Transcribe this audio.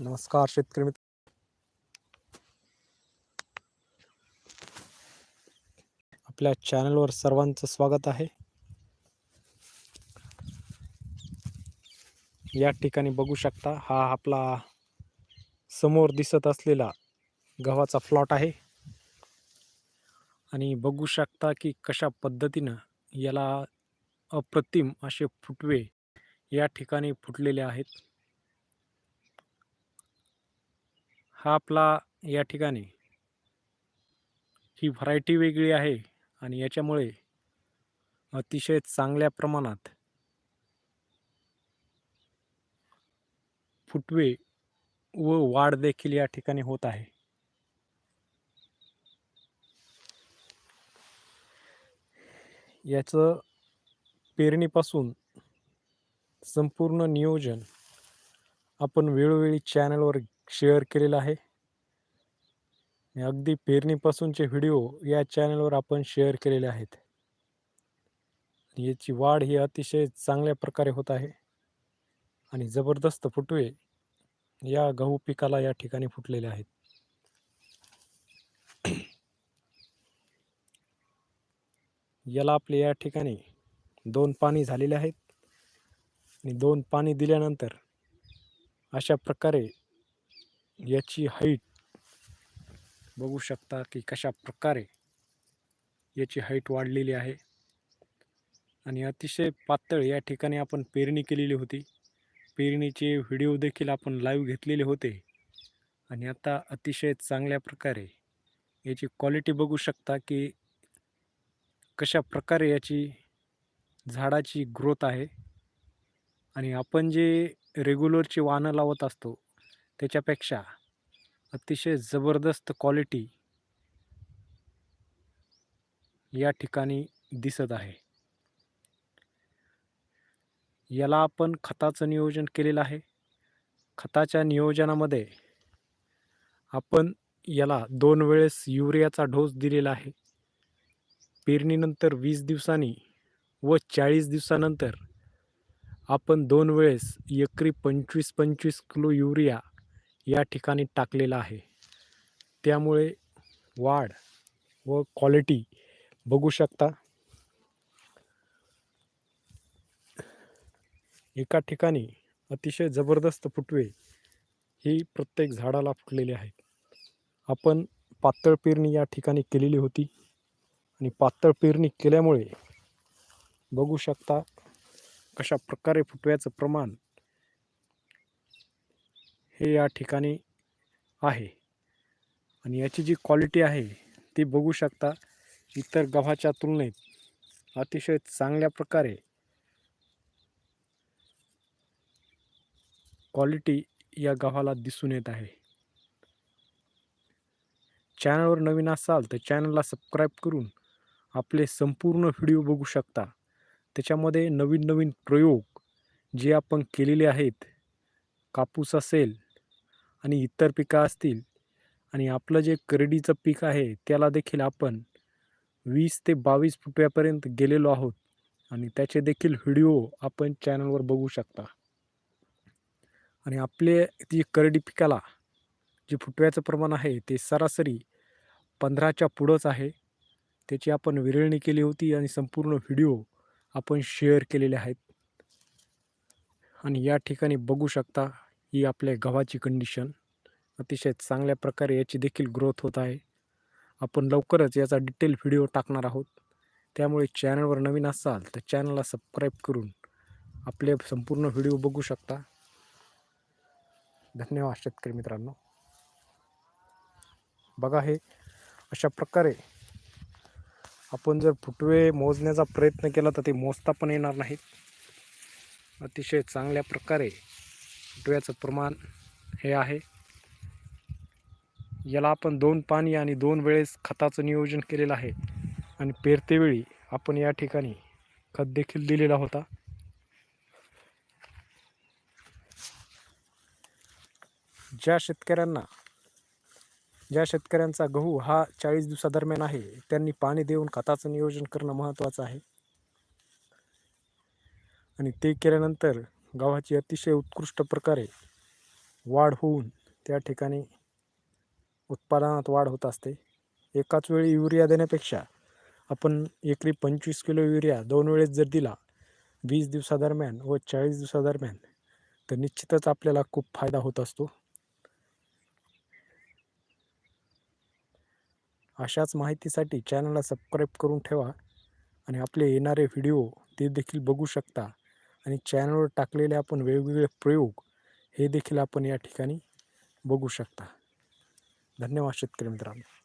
नमस्कार शेतकरी मित्र आपल्या चॅनलवर सर्वांचं स्वागत आहे. या ठिकाणी बघू शकता हा आपला समोर दिसत असलेला गव्हाचा प्लॉट आहे. आणि बघू शकता की कशा पद्धतीनं याला अप्रतिम असे फुटवे या ठिकाणी फुटलेले आहेत. हा आपला या ठिकाणी ही व्हरायटी वेगळी आहे आणि याच्यामुळे अतिशय चांगल्या प्रमाणात फुटवे व वाढ देखील या ठिकाणी होत आहे. याचं पेरणीपासून संपूर्ण नियोजन आपण वेळोवेळी चॅनलवर शेअर केलेला आहे. अगदी पेरणीपासूनचे व्हिडिओ या चॅनलवर आपण शेअर केलेले आहेत. याची वाढ ही अतिशय चांगल्या प्रकारे होत आहे. आणि जबरदस्त फुटवे या गहू पिकाला या ठिकाणी फुटलेले आहेत. याला आपले या ठिकाणी दोन पाणी झालेले आहेत. आणि दोन पाणी दिल्यानंतर अशा प्रकारे याची हाईट बघू शकता की कशा प्रकारे याची हाईट वाढलेली आहे. आणि अतिशय पातळ या ठिकाणी आपण पेरणी केलेली होती. पेरणीचे व्हिडिओ देखील आपण लाईव्ह घेतलेले होते. आणि आता अतिशय चांगल्या प्रकारे याची क्वालिटी बघू शकता की कशा प्रकारे याची झाडाची ग्रोथ आहे. आणि आपण जे रेग्युलरची वाहनं लावत असतो त्याच्यापेक्षा अतिशय जबरदस्त क्वालिटी या ठिकाणी दिसत आहे. याला आपण खताचं नियोजन केलेलं आहे. खताच्या नियोजनामध्ये आपण याला दोन वेळेस युरियाचा डोस दिलेला आहे. पेरणीनंतर वीस दिवसांनी व चाळीस दिवसानंतर आपण दोन वेळेस एकरी पंचवीस पंचवीस किलो युरिया या ठिकाणी टाकलेला आहे. त्यामुळे वाढ व क्वालिटी बघू शकता. एका ठिकाणी अतिशय जबरदस्त फुटवे ही प्रत्येक झाडाला फुटलेले आहेत. आपण पातळ पेरणी या ठिकाणी केलेली होती आणि पातळ पेरणी केल्यामुळे बघू शकता कशा प्रकारे फुटव्याचं प्रमाण हे या ठिकाणी आहे. आणि याची जी क्वालिटी आहे ती बघू शकता इतर गव्हाच्या तुलनेत अतिशय चांगल्या प्रकारे क्वालिटी या गव्हाला दिसून येत आहे. चॅनलवर नवीन असाल तर चॅनलला सबस्क्राईब करून आपले संपूर्ण व्हिडिओ बघू शकता. त्याच्यामध्ये नवीन नवीन प्रयोग जे आपण केलेले आहेत कापूस असेल आणि इतर पिकं असतील आणि आपलं जे करडीचं पीक आहे त्याला देखील आपण वीस ते बावीस फुटव्यापर्यंत गेलेलो आहोत आणि त्याचे देखील व्हिडिओ आपण चॅनलवर बघू शकता. आणि आपले जी करडी पिकाला जे फुटव्याचं प्रमाण आहे ते सरासरी पंधराच्या पुढंच आहे. त्याची आपण विरळणी केली होती आणि संपूर्ण व्हिडिओ आपण शेअर केलेले आहेत. आणि या ठिकाणी बघू शकता ही आपल्या गव्हाची कंडिशन अतिशय चांगल्या प्रकारे याची देखील ग्रोथ होत आहे. आपण लवकरच याचा डिटेल व्हिडिओ टाकणार आहोत. त्यामुळे चॅनलवर नवीन असाल तर चॅनलला सबस्क्राईब करून आपले संपूर्ण व्हिडिओ बघू शकता. धन्यवाद शेतकरी मित्रांनो. बघा हे अशा प्रकारे आपण जर फुटवे मोजण्याचा प्रयत्न केला तर ते मोजता पण येणार नाहीत. अतिशय चांगल्या प्रकारे डोळ्याचं प्रमाण हे आहे. याला आपण दोन पाणी आणि दोन वेळेस खताचं नियोजन केलेलं आहे. आणि पेरतेवेळी आपण या ठिकाणी खत देखील दिलेला होता. ज्या शेतकऱ्यांना ज्या शेतकऱ्यांचा गहू हा चाळीस दिवसादरम्यान आहे त्यांनी पाणी देऊन खताचं नियोजन करणं महत्त्वाचं आहे. आणि ते केल्यानंतर गव्हाची अतिशय उत्कृष्ट प्रकारे वाढ होऊन त्या ठिकाणी उत्पादनात वाढ होत असते. एकाच वेळी युरिया देण्यापेक्षा आपण एकरी पंचवीस किलो युरिया दोन वेळेस जर दिला वीस दिवसादरम्यान व चाळीस दिवसादरम्यान तर निश्चितच आपल्याला खूप फायदा होत असतो. अशाच माहितीसाठी चॅनलला सबस्क्राईब करून ठेवा आणि आपले येणारे व्हिडिओ ते देखील बघू शकता. आणि चॅनलवर टाकलेले आपण वेगवेगळे प्रयोग हे देखील आपण या ठिकाणी बघू शकता. धन्यवाद शेतकरी मित्रांनो.